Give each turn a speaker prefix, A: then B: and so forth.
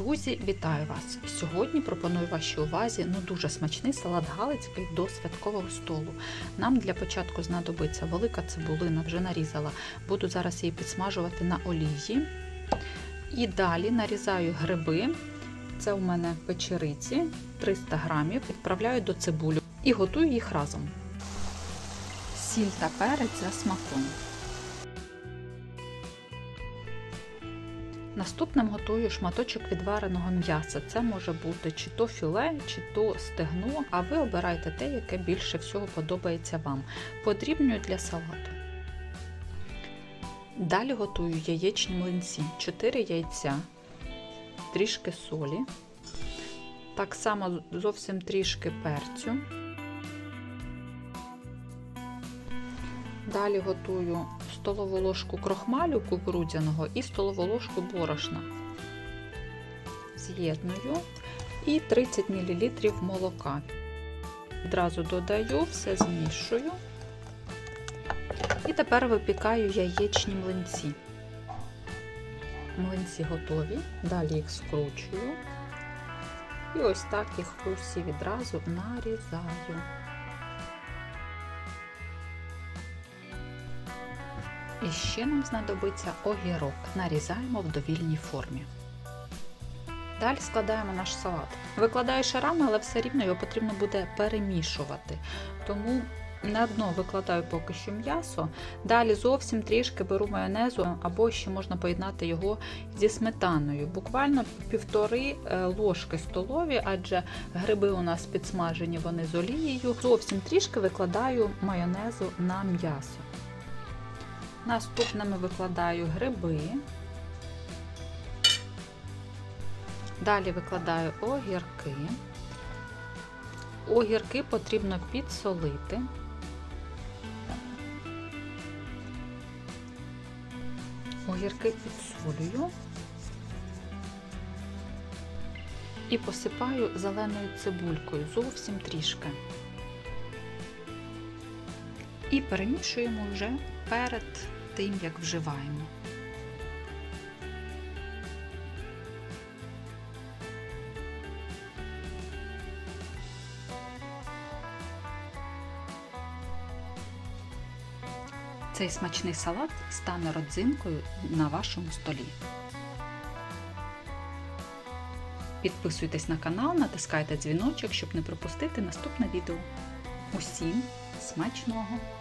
A: Друзі, вітаю вас! Сьогодні пропоную вашій увазі ну дуже смачний салат галицький до святкового столу. Нам для початку знадобиться велика цибулина, вже нарізала. Буду зараз її підсмажувати на олії. І далі нарізаю гриби. Це у мене печериці 300 грамів. Відправляю до цибулю і готую їх разом. Сіль та перець за смаком. Наступним готую шматочок відвареного м'яса. Це може бути чи то філе, чи то стегно, а ви обирайте те, яке більше всього подобається вам. Подрібнюю для салату. Далі готую яєчні млинці, 4 яйця, трішки солі, так само зовсім трішки перцю. Далі готую столову ложку крохмалю кукурудзяного і столову ложку борошна. З'єдную і 30 мл молока. Відразу додаю, все змішую. І тепер випікаю яєчні млинці. Млинці готові, далі їх скручую. І ось так їх усі відразу нарізаю. І ще нам знадобиться огірок. Нарізаємо в довільній формі. Далі складаємо наш салат. Викладаю шарами, але все рівно його потрібно буде перемішувати. Тому на дно викладаю поки що м'ясо. Далі зовсім трішки беру майонезу, або ще можна поєднати його зі сметаною. Буквально півтори ложки столові, адже гриби у нас підсмажені вони з олією. Зовсім трішки викладаю майонезу на м'ясо. Наступними викладаю гриби. Далі викладаю огірки. Огірки потрібно підсолити. Огірки підсолюю і посипаю зеленою цибулькою зовсім трішки. І перемішуємо вже перед тим, як вживаємо. Цей смачний салат стане родзинкою на вашому столі. Підписуйтесь на канал, натискайте дзвіночок, щоб не пропустити наступне відео. Усім смачного!